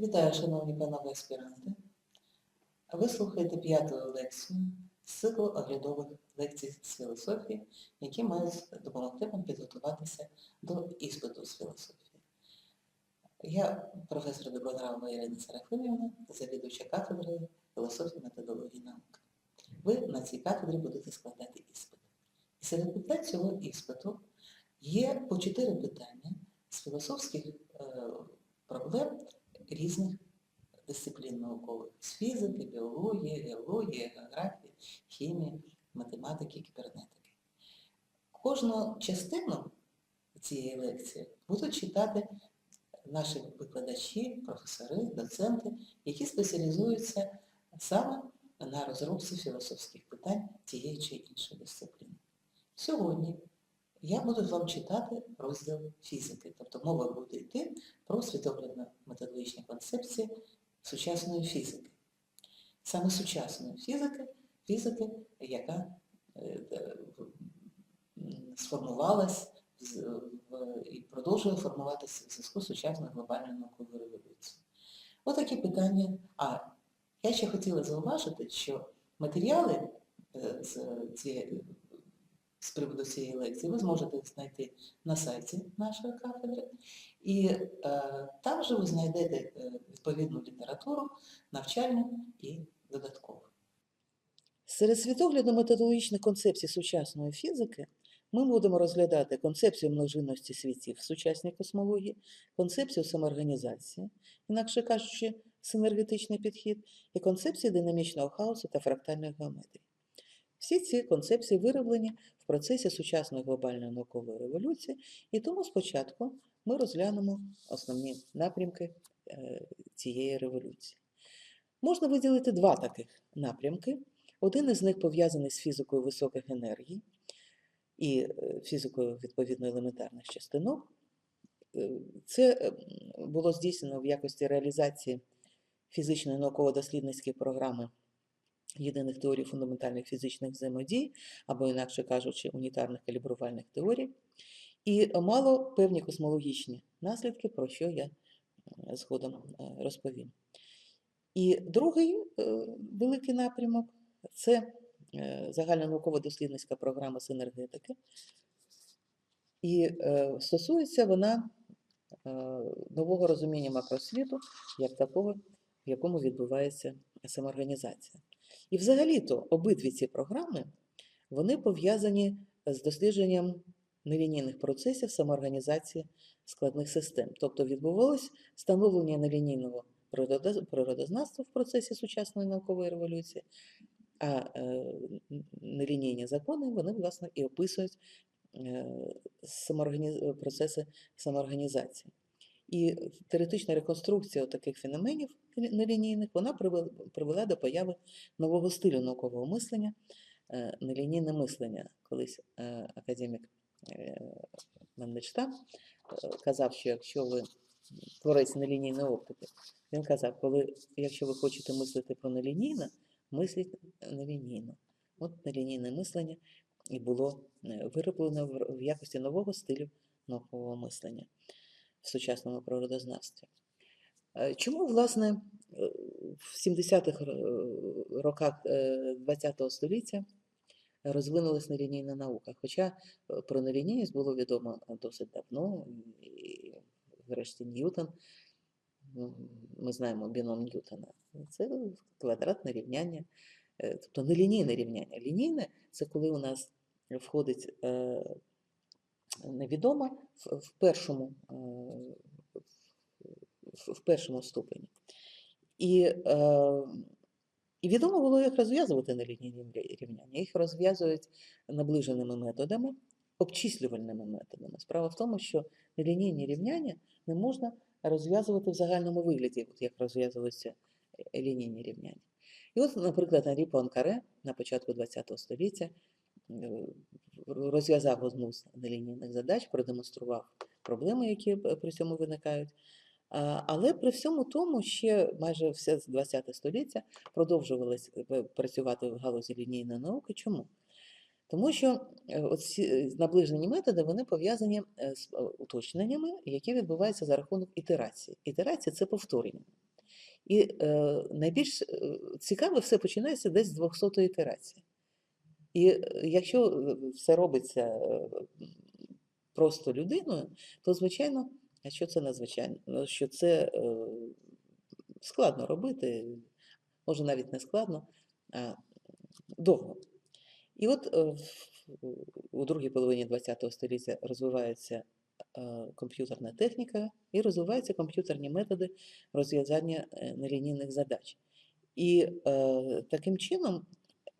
Вітаю, шановні панове аспіранти. Ви слухаєте п'яту лекцію з циклу оглядових лекцій з філософії, які мають допомогти вам підготуватися до іспиту з філософії. Я професор Добронравова Ірина Серафимівна, завідувача кафедрою філософії методології науки. Ви на цій кафедрі будете складати іспит. І серед питань цього іспиту є по чотири питання з філософських е, проблем різних дисциплін наукових з фізики, біології, геології, географії, хімії, математики, кібернетики. Кожну частину цієї лекції будуть читати наші викладачі, професори, доценти, які спеціалізуються саме на розробці філософських питань тієї чи іншої дисципліни. Сьогодні я буду вам читати розділ фізики, тобто мова буде йти про світоглядно-методологічні концепції сучасної фізики. Саме сучасної фізики, фізики, яка е, е, сформувалась і продовжує формуватися в зв'язку з сучасною глобальною науковою революцією. Отакі питання. А я ще хотіла зауважити, що матеріали е, з цієї з приводу цієї лекції ви зможете знайти на сайті нашої кафедри, і е, там же ви знайдете е, відповідну літературу, навчальну і додаткову. Серед світоглядно-методологічних концепцій сучасної фізики ми будемо розглядати концепцію множинності світів в сучасній космології, концепцію самоорганізації, інакше кажучи, синергетичний підхід, і концепцію динамічного хаосу та фрактальної геометрії. Всі ці концепції вироблені в процесі сучасної глобальної наукової революції, і тому спочатку ми розглянемо основні напрямки е, цієї революції. Можна виділити два таких напрямки. Один із них пов'язаний з фізикою високих енергій і е, фізикою відповідно елементарних частинок. Е, Це було здійснено в якості реалізації фізичної науково-дослідницької програми єдиних теорій фундаментальних фізичних взаємодій, або, інакше кажучи, унітарних калібрувальних теорій, і мало певні космологічні наслідки, про що я згодом е, розповім. І другий е, великий напрямок це е, загальнонаукова дослідницька програма з енергетики. І стосується вона нового розуміння макросвіту як такого, в якому відбувається самоорганізація. І взагалі-то обидві ці програми вони пов'язані з дослідженням нелінійних процесів самоорганізації складних систем. Тобто відбувалось становлення нелінійного природознавства в процесі сучасної наукової революції, а е, нелінійні закони вони, власне, і описують е, процеси самоорганізації. І теоретична реконструкція таких феноменів нелінійних вона привела, до появи нового стилю наукового мислення, е, нелінійне мислення. Колись е, академік е, е, казав, що якщо ви творець нелінійної оптики, він казав, коли, якщо ви хочете мислити про нелінійне, мисліть нелінійно. От нелінійне мислення і було вироблено в якості нового стилю наукового мислення в сучасному природознавстві. Е, Чому, власне, е, в 70-х роках ХХ століття розвинулась нелінійна наука? Хоча е, про нелінійність було відомо досить давно, і врешті Ньютон, ну, ми знаємо біном Ньютона, це квадратне рівняння, е, тобто нелінійне рівняння. Лінійне це коли у нас входить е, невідома в, першому, е, в, першому ступені. І, е, і відомо було, як розв'язувати нелінійні рі- рівняння. Їх розв'язують наближеними методами, обчислювальними методами. Справа в тому, що нелінійні рівняння не можна розв'язувати в загальному вигляді, як розв'язуються е, лінійні рівняння. І от, наприклад, Анрі Пуанкаре на початку ХХ століття розв'язав одну з нелінійних задач, продемонстрував проблеми, які е, при цьому виникають. Але при всьому тому ще майже все ХХ століття продовжувалось е, працювати в галузі лінійної науки. Чому? Тому що оці е, наближені методи вони пов'язані з уточненнями, які відбуваються за рахунок ітерації. Ітерація це повторення. І е, найбільш цікаве все починається десь з 200-ї ітерації. І е, якщо е, все робиться е, просто людиною, то звичайно, що це надзвичайно? Ну, Що це складно робити, може навіть не складно, а довго. І от у другій половині ХХ століття розвивається комп'ютерна техніка і розвиваються комп'ютерні методи розв'язання нелінійних задач. І е, таким чином,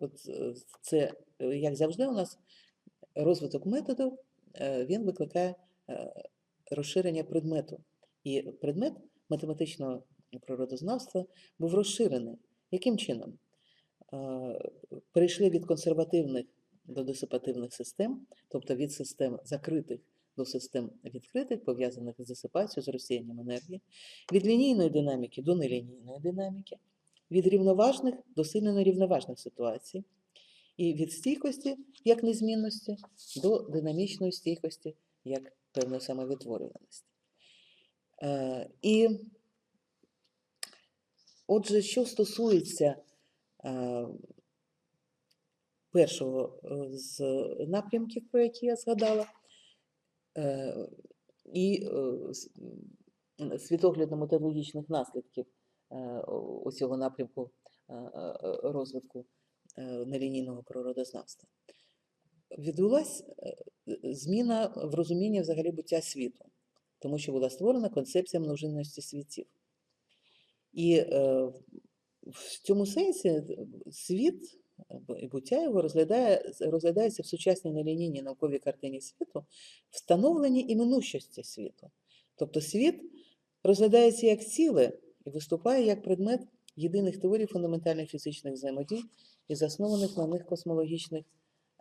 от е, це, е, як завжди, у нас розвиток методу е, він викликає розширення предмету. І предмет математичного природознавства був розширений. Яким чином? Перейшли від консервативних до дисипативних систем, тобто від систем закритих до систем відкритих, пов'язаних з дисипацією, з розсіянням енергії, від лінійної динаміки до нелінійної динаміки, від рівноважних до сильно нерівноважних ситуацій, і від стійкості як незмінності до динамічної стійкості як певної самовідтворюваності. Е, І отже, що стосується е, першого е, з напрямків, про які я згадала, і е, с- світоглядно-методологічних наслідків е, о- напрямку е, е, розвитку е, нелінійного природознавства. Відбулася зміна в розумінні взагалі буття світу, тому що була створена концепція множинності світів. І е, в цьому сенсі е, світ і буття його розглядає, розглядається в сучасній нелінійній науковій картині світу встановленні іменущості світу. Тобто світ розглядається як ціле і виступає як предмет єдиних теорій фундаментальних фізичних взаємодій і заснованих на них космологічних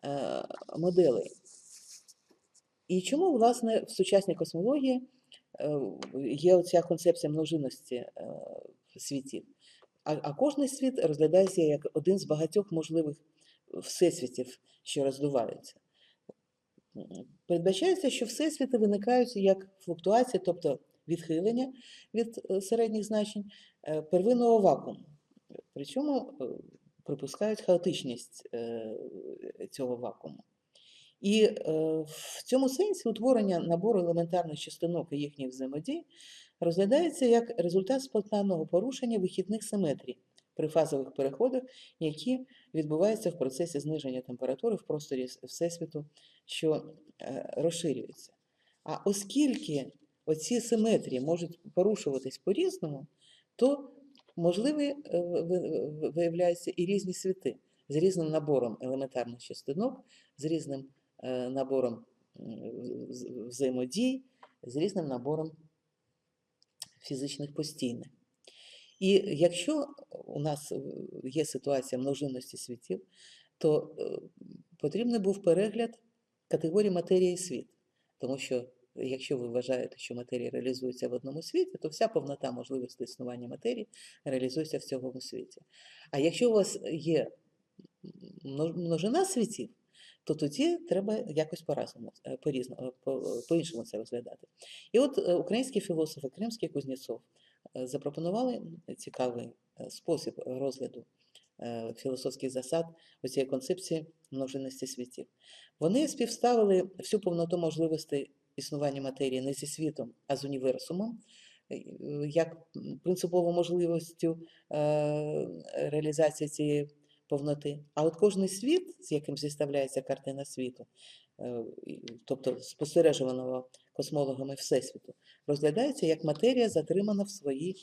е, моделей. І чому, власне, в сучасній космології е, є оця концепція множинності е, світів? А, а кожний світ розглядається як один з багатьох можливих всесвітів, що роздуваються. Передбачається, що всесвіти виникають як флуктуація, тобто відхилення від е, середніх значень е, первинного вакууму. Причому е, припускають хаотичність цього вакууму. І в цьому сенсі утворення набору елементарних частинок і їхніх взаємодій розглядається як результат спонтанного порушення вихідних симетрій при фазових переходах, які відбуваються в процесі зниження температури в просторі Всесвіту, що розширюється. А оскільки оці симетрії можуть порушуватись по-різному, то можливі е, ви- ви- виявляються і різні світи з різним набором елементарних частинок, з різним е, набором взаємодій, з різним набором фізичних постійних. І якщо у нас є ситуація множинності світів, то е, потрібний був перегляд категорії матерія і світ. Тому що якщо ви вважаєте, що матерія реалізується в одному світі, то вся повнота можливостей існування матерії реалізується в цьому світі. А якщо у вас є множина світів, то тоді треба якось по-разному, е, е, по- по-іншому це розглядати. І от е, українські філософи Кримський Кузнєцов запропонували цікавий спосіб розгляду філософських засад цієї концепції множинності світів. Вони співставили всю повноту можливостей існування матерії не зі світом, а з універсумом, е, як м, принципову можливістю е, реалізації цієї повноти. А от кожний світ, з яким зіставляється картина світу, е, тобто спостережуваного космологами Всесвіту, розглядається як матерія, затримана в своїй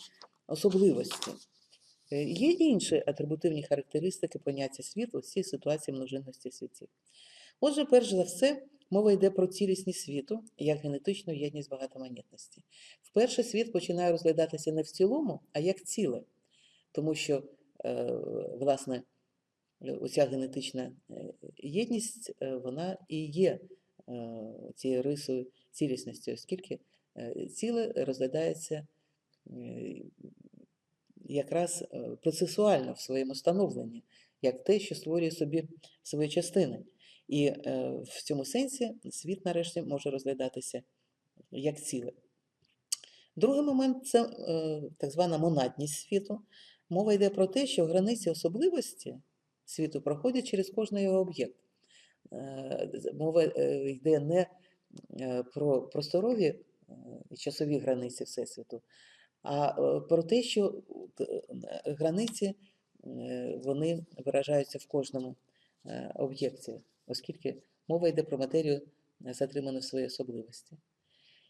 особливості. Є інші атрибутивні характеристики поняття світу у цій ситуації множинності світів. Отже, перш за все, мова йде про цілісність світу як генетичну єдність багатоманітності. Вперше світ починає розглядатися не в цілому, а як ціле, тому що, е, власне, оця генетична е, єдність, е, вона і є цією рисою цілісності, оскільки ціле розглядається якраз процесуально в своєму становленні, як те, що створює собі свої частини. І е, в цьому сенсі світ нарешті може розглядатися як ціле. Другий момент це е, так звана монадність світу. Мова йде про те, що границі особливості світу проходять через кожний його об'єкт. Е, Мова йде не про просторові і часові границі Всесвіту, а про те, що границі вони виражаються в кожному об'єкті, оскільки мова йде про матерію, е, затриману в своїй особливості.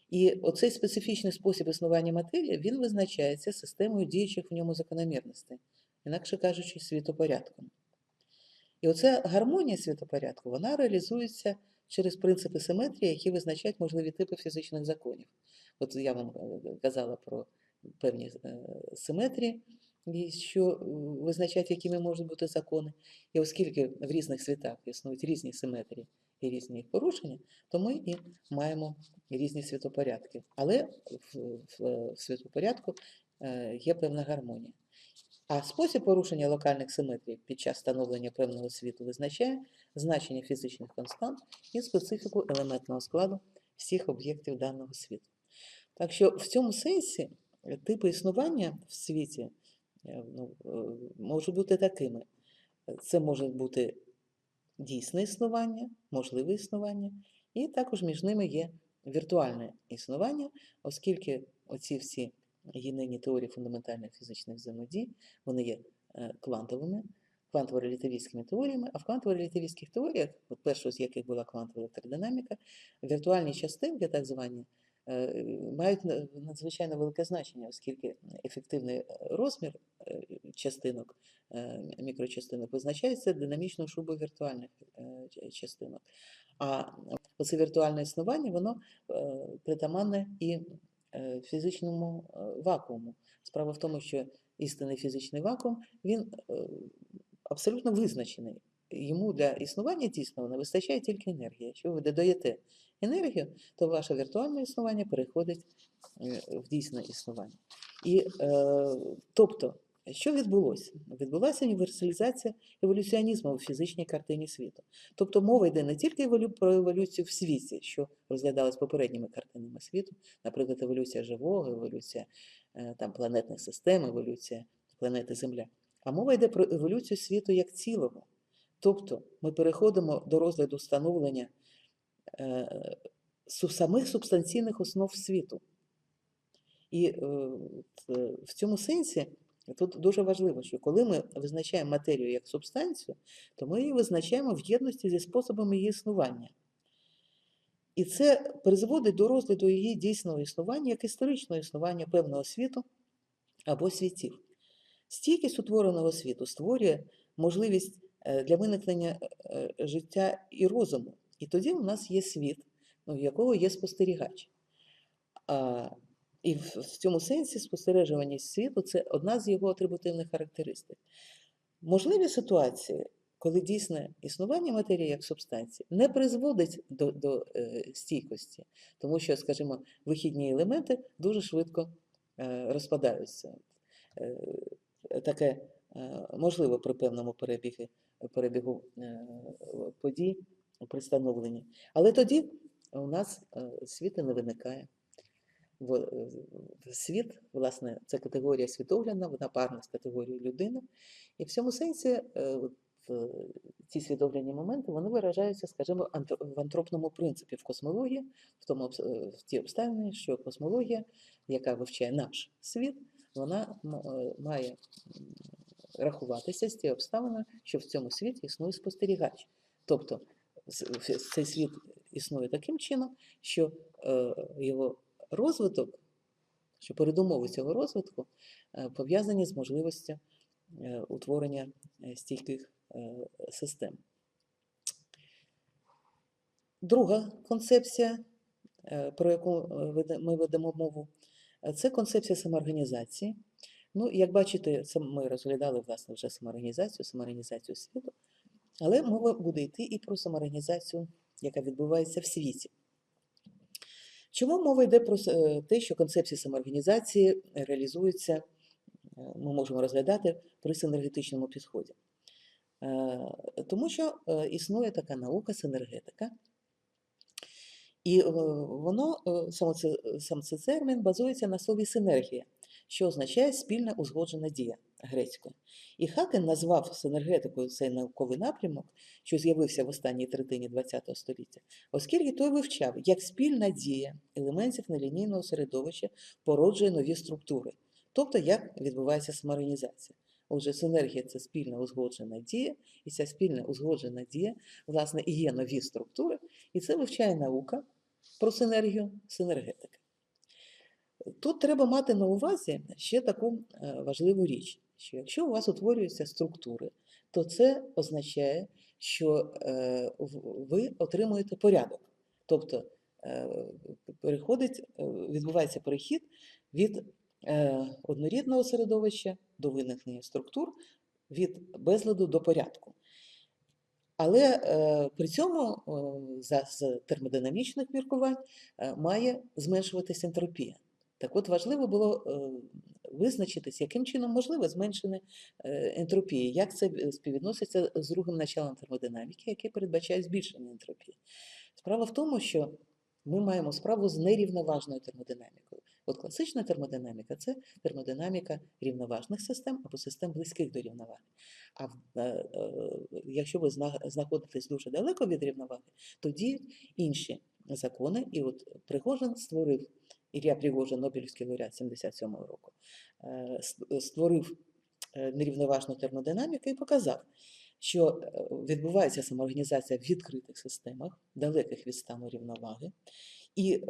І оцей специфічний спосіб існування матерії він визначається системою діючих в ньому закономірностей, інакше кажучи, світопорядком. І оця гармонія світопорядку вона реалізується через принципи симетрії, які визначають можливі типи фізичних законів. От я вам е, казала про певні е, симетрії, і що визначають, якими можуть бути закони. І оскільки в різних світах існують різні симетрії і різні їх порушення, то ми і маємо різні світопорядки. Але в, в світопорядку є певна гармонія. А спосіб порушення локальних симетрій під час становлення певного світу визначає значення фізичних констант і специфіку елементного складу всіх об'єктів даного світу. Так що в цьому сенсі типи існування в світі ну, е, можуть бути такими. Е, Це може бути дійсне існування, можливе існування, і також між ними є віртуальне існування, оскільки оці всі гінені теорії фундаментальних фізичних взаємодій, вони є е, квантовими, квантово-релятивістськими теоріями, а в квантово-релятивістських теоріях, от першою з яких була квантова електродинаміка, віртуальні частинки, так звані, е, мають надзвичайно велике значення, оскільки ефективний е, розмір е, частинок, мікрочастинок визначається динамічною шубою віртуальних частинок. А оце віртуальне існування, воно притаманне і фізичному вакууму. Справа в тому, що істинний фізичний вакуум, він абсолютно визначений. Йому для існування дійсного не вистачає тільки енергії. Якщо ви додаєте енергію, то ваше віртуальне існування переходить е, в дійсне існування. І, е, тобто, що відбулося? Відбулася універсалізація еволюціонізму у фізичній картині світу. Тобто мова йде не тільки про еволюцію в світі, що розглядалась попередніми картинами світу, наприклад, еволюція живого, еволюція е, там, планетних систем, еволюція планети Земля. А мова йде про еволюцію світу як цілого. Тобто ми переходимо до розгляду встановлення е, самих субстанційних основ світу. І е, е, в цьому сенсі тут дуже важливо, що коли ми визначаємо матерію як субстанцію, то ми її визначаємо в єдності зі способами її існування. І це призводить до розгляду її дійсного існування як історичного існування певного світу або світів. Стійкість утвореного світу створює можливість для виникнення е, життя і розуму. І тоді у нас є світ, ну, в якого є спостерігач. І в цьому сенсі спостережуваність світу це одна з його атрибутивних характеристик. Можливі ситуації, коли дійсне існування матерії як субстанції не призводить до, до е, стійкості, тому що, скажімо, вихідні елементи дуже швидко е, розпадаються. Е, таке можливо при певному перебігі, перебігу е, подій при становленні. Але тоді у нас е, світу не виникає. Е, Світ, власне, це категорія світоглядна, вона парна з категорією людини. І в цьому сенсі от, ці світоглядні моменти вони виражаються, скажімо, в антропному принципі в космології, в тому в ті обставини, що космологія, яка вивчає наш світ, вона має рахуватися з тією обставиною, що в цьому світі існує спостерігач. Тобто цей світ існує таким чином, що е, його розвиток, що передумови цього розвитку е, пов'язані з можливістю е, утворення стійких систем. Друга концепція, про яку ми ведемо мову, це концепція самоорганізації. Ну, як бачите, ми розглядали власне вже самоорганізацію, самоорганізацію світу, але мова буде йти і про самоорганізацію, яка відбувається в світі. Чому мова йде про е, те, що концепція самоорганізації реалізується, е, ми можемо розглядати при синергетичному підході? Е, Тому що існує така наука синергетика, І воно, сам цей термін базується на слові синергія, що означає спільна узгоджена дія грецькою. І Хакен назвав синергетикою цей науковий напрямок, що з'явився в останній третині ХХ століття, оскільки той вивчав, як спільна дія елементів нелінійного середовища породжує нові структури, тобто як відбувається самоорганізація. Отже, синергія це спільна узгоджена дія, і ця спільна узгоджена дія, власне, і є нові структури, і це вивчає наука про синергію, синергетика. Тут треба мати на увазі ще таку е, важливу річ, що якщо у вас утворюються структури, то це означає, що е, ви отримуєте порядок. Тобто е, відбувається перехід від однорідного середовища до виникнення структур, від безладу до порядку. Але при цьому з термодинамічних міркувань має зменшуватися ентропія. Так от важливо було е, визначитись, яким чином можливе зменшення е, ентропії, як це е, співвідноситься з другим началом термодинаміки, яке передбачає збільшення ентропії. Справа в тому, що ми маємо справу з нерівноважною термодинамікою. От класична термодинаміка це термодинаміка рівноважних систем або систем близьких до рівноваги. А якщо ви знаходитесь дуже далеко від рівноваги, тоді інші закони. І от Пригожин створив, Ілля Пригожин, Нобелівський лауреат 77-го року, е, створив е, нерівноважну термодинаміку і показав, що е, відбувається самоорганізація в відкритих системах, далеких від стану рівноваги, і е,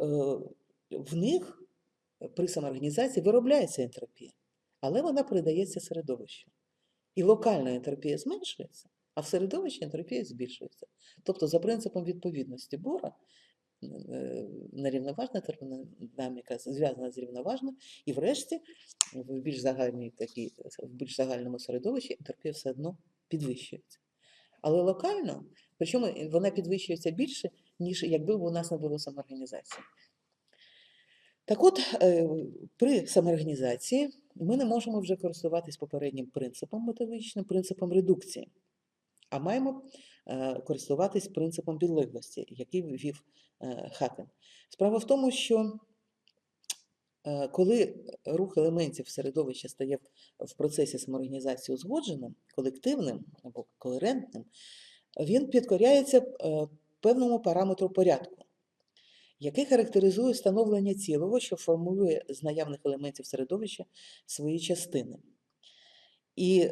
в них при самоорганізації виробляється ентропія, але вона передається середовищу. І локальна ентропія зменшується, а в середовищі ентропія збільшується. Тобто, за принципом відповідності Бора, нерівноважна термодинаміка зв'язана з рівноважною, і врешті в більш загальній такій, в більш загальному середовищі ентропія все одно підвищується. Але локально, причому вона підвищується більше, ніж якби у нас не було самоорганізації. Так от, е, при самоорганізації ми не можемо вже користуватись попереднім принципом методичним, принципом редукції, а маємо е, користуватись принципом підлеглості, який ввів е, Хакен. Справа в тому, що е, коли рух елементів середовища стає в- процесі самоорганізації узгодженим, колективним або коерентним, він підкоряється певному параметру порядку який характеризує становлення цілого, що формує з наявних елементів середовища свої частини. І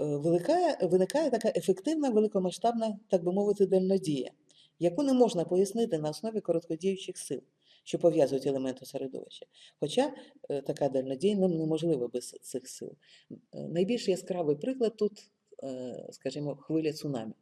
виникає, виникає така ефективна, великомасштабна, так би мовити, дальнодія, яку не можна пояснити на основі короткодіючих сил, що пов'язують елементи середовища. Хоча е, така дальнодія нам неможлива без цих сил. Е, Найбільш яскравий приклад тут, е, скажімо, хвиля цунамі.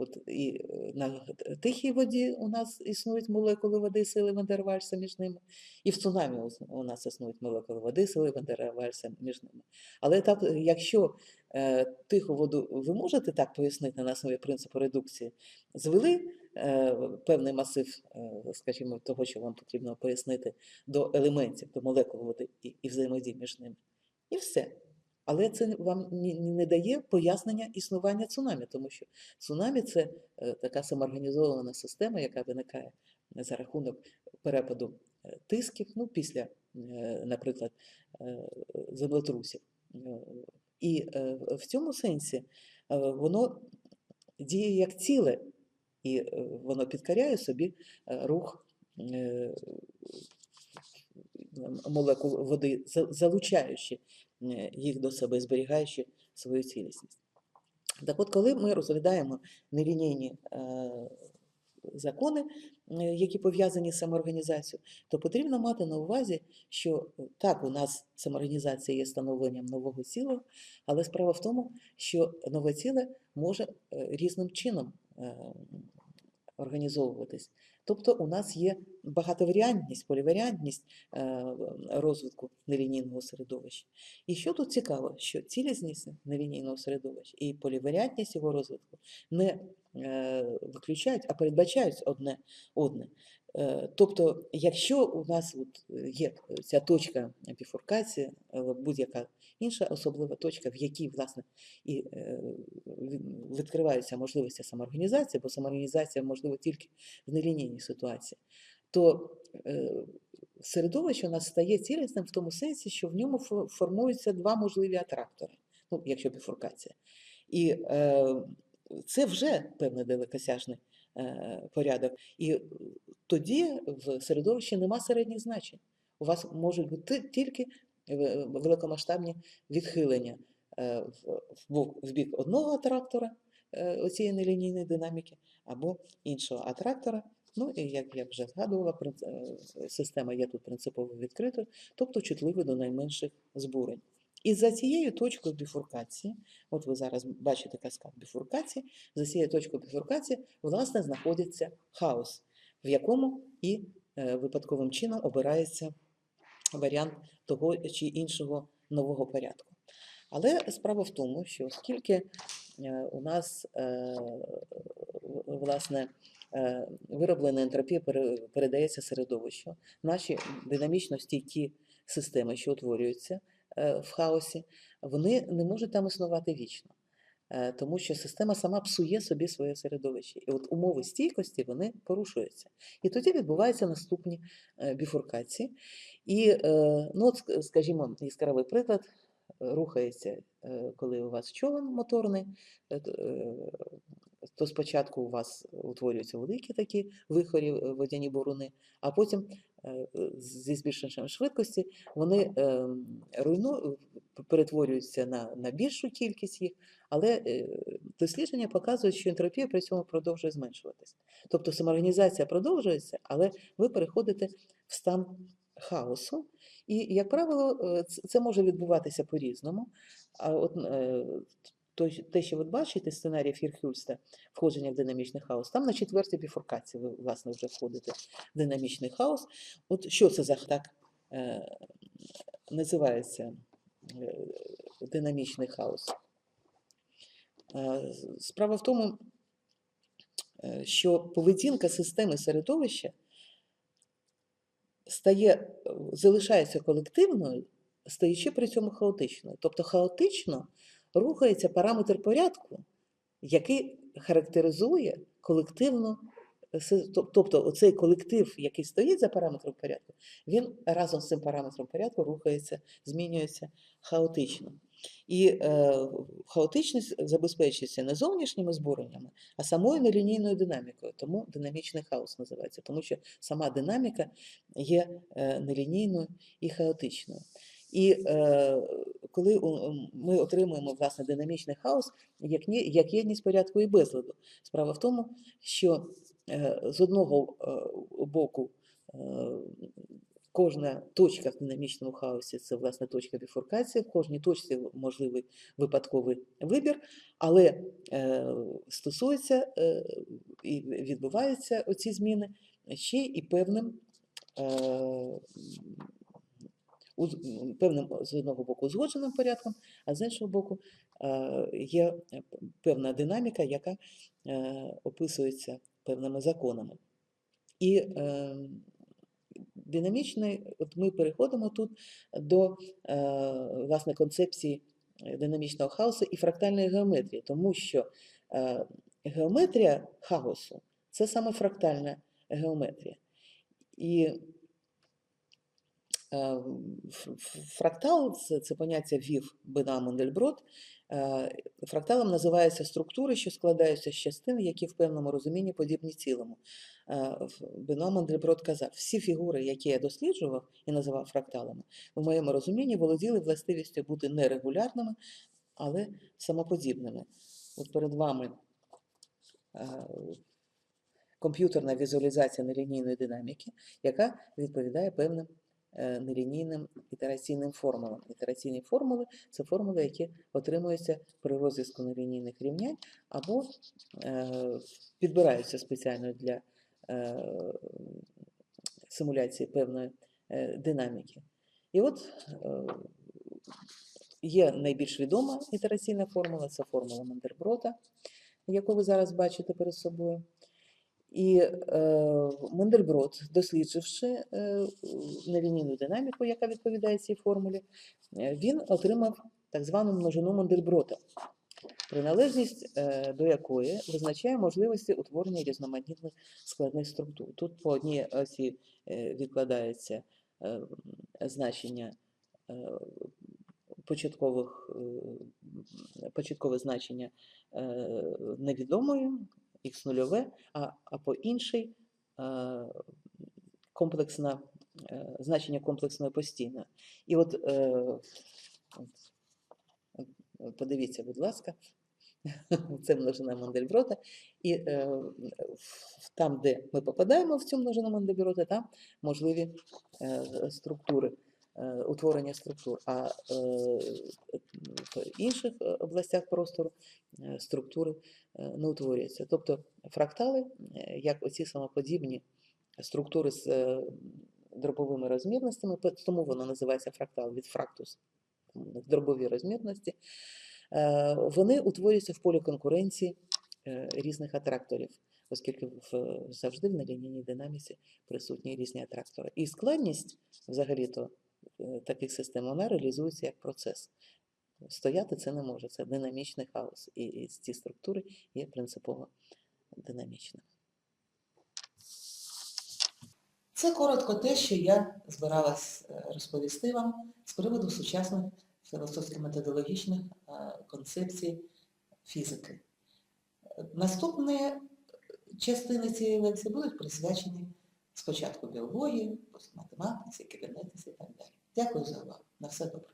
От і е, на тихій воді у нас існують молекули води, сили Вандервальса між ними, і в цунамі у нас існують молекули води, сили Вандервальса між ними. Але так, е, якщо е, тиху воду ви можете так пояснити на основі принципу редукції, звели е, певний масив, е, скажімо, того, що вам потрібно пояснити, до елементів, до молекул води і, і взаємодії між ними, і все. Але це вам не дає пояснення існування цунамі, тому що цунамі це е, така самоорганізована система, яка виникає за рахунок перепаду е, тисків, ну, після, е, наприклад, землетрусів. І в цьому сенсі воно діє як ціле, і воно підкоряє собі рух молекул води, залучаючи їх до себе, зберігаючи свою цілісність. Так от, коли ми розглядаємо нелінійні е, закони, е, які пов'язані з самоорганізацією, то потрібно мати на увазі, що е, так, у нас самоорганізація є становленням нового цілого, але справа в тому, що нове ціле може е, різним чином е, організовуватись. Тобто у нас є багатоваріантність, поліваріантність е, розвитку нелінійного середовища. І що тут цікаво, що цілісність нелінійного середовища і поліваріантність його розвитку не е, виключають, а передбачають одне одне. Е, Тобто, якщо у нас от е, є ця точка біфуркації, будь-яка інша особлива точка, в якій, власне, і е, відкриваються можливості самоорганізації, бо самоорганізація можлива тільки в нелінійній ситуації, то е, середовище у нас стає цілісним в тому сенсі, що в ньому формуються два можливі атрактори, ну, якщо біфуркація. І е, це вже певний далекосяжний е, порядок. І е, тоді в середовищі нема середніх значень. У вас можуть бути тільки е, великомасштабні відхилення е, в, бік одного атрактора е, цієї нелінійної динаміки або іншого атрактора. Ну і як я вже згадувала, е, система є тут принципово відкритою, тобто чутливою до найменших збурень. І за цією точкою біфуркації, от ви зараз бачите каскад біфуркації, за цією точкою біфуркації, власне, знаходиться хаос, в якому і е, випадковим чином обирається варіант того чи іншого нового порядку. Але справа в тому, що оскільки е, у нас е, власне е, вироблена ентропія передається середовищу, наші динамічно стійкі системи, що утворюються в хаосі, вони не можуть там існувати вічно. Е, Тому що система сама псує собі своє середовище. І от умови стійкості вони порушуються. І тоді відбуваються наступні е, біфуркації. І, е, ну, скажімо, яскравий приклад е, рухається, е, коли у вас човен моторний, е, е, то спочатку у вас утворюються великі такі вихорі, е, водяні боруни, а потім е, е, зі збільшенням швидкості вони е, руйну, перетворюються на, на більшу кількість їх, але е, дослідження показують, що ентропія при цьому продовжує зменшуватися. Тобто самоорганізація продовжується, але ви переходите в стан хаосу. І, як правило, е, це може відбуватися по-різному. А от е, те, що ви бачите, сценарій Фірхюльста, входження в динамічний хаос, там на четвертій біфуркації ви, власне, вже входите в динамічний хаос. От що це за так е, називається е, динамічний хаос? Е, Справа в тому, е, що поведінка системи середовища стає, залишається колективною, стаючи при цьому хаотичною. Тобто хаотично рухається параметр порядку, який характеризує колективну, тобто оцей колектив, який стоїть за параметром порядку, він разом з цим параметром порядку рухається, змінюється хаотично. І е, хаотичність забезпечується не зовнішніми збуреннями, а самою нелінійною динамікою. Тому динамічний хаос називається, тому що сама динаміка є е, нелінійною і хаотичною. І е, коли ми отримуємо власне динамічний хаос, як, ні- як єдність порядку і безладу. Справа в тому, що е, з одного е, боку е, кожна точка в динамічному хаосі це власне точка біфуркації, в кожній точці можливий випадковий вибір, але е, стосується е, і відбуваються оці зміни ще і певним. Певним з одного боку узгодженим порядком, а з іншого боку е, є е, певна динаміка, яка е, описується певними законами. І е, динамічний, от ми переходимо тут до е, власне концепції е, динамічного хаосу і фрактальної геометрії, тому що е, геометрія хаосу це саме фрактальна геометрія. І е, фрактал це, поняття вів Бена Мендельброд. Е, Фракталом називаються структури, що складаються з частин, які в певному розумінні подібні цілому. Е, Бено Мендельброд казав, всі фігури, які я досліджував і називав фракталами, в моєму розумінні володіли властивістю бути не регулярними, але самоподібними. От перед вами е, комп'ютерна візуалізація нелінійної динаміки, яка відповідає певним нелінійним ітераційним формулам. Ітераційні формули це формули, які отримуються при розв'язку нелінійних рівнянь або е, підбираються спеціально для е, симуляції певної е, динаміки. І от е, є найбільш відома ітераційна формула, це формула Мендерброта, яку ви зараз бачите перед собою. І е, Мендельброд, дослідживши е, нелінійну динаміку, яка відповідає цій формулі, е, він отримав так звану множину Мендельброта, приналежність е, до якої визначає можливості утворення різноманітних складних структур. Тут по одній осі е, відкладається е, значення е, початкових, е, початкове значення е, невідомої, х нульове, а, а по інший е, комплексна, е, значення комплексної постійної. І от, е, подивіться, будь ласка, це множина Мандельброта, і там, де ми попадаємо в цю множину Мандельброта, там можливі структури, утворення структур. А в інших областях простору структури не утворюються. Тобто фрактали, е, як оці самоподібні структури з е, дробовими розмірностями, тому воно називається фрактал від фрактус, дробові розмірності, е, вони утворюються в полі конкуренції е, різних атракторів, оскільки завжди в нелінійній динаміці присутні різні атрактори. І складність взагалі-то таких систем вона реалізується як процес. Стояти це не може, це динамічний хаос. І, і ці структури є принципово динамічними. Це коротко те, що я збиралась е, розповісти вам з приводу сучасних філософсько-методологічних е, концепцій фізики. Наступні частини цієї лекції будуть присвячені спочатку біології, математиці, кібернетиці і так далі. Дякую за увагу. На все добре.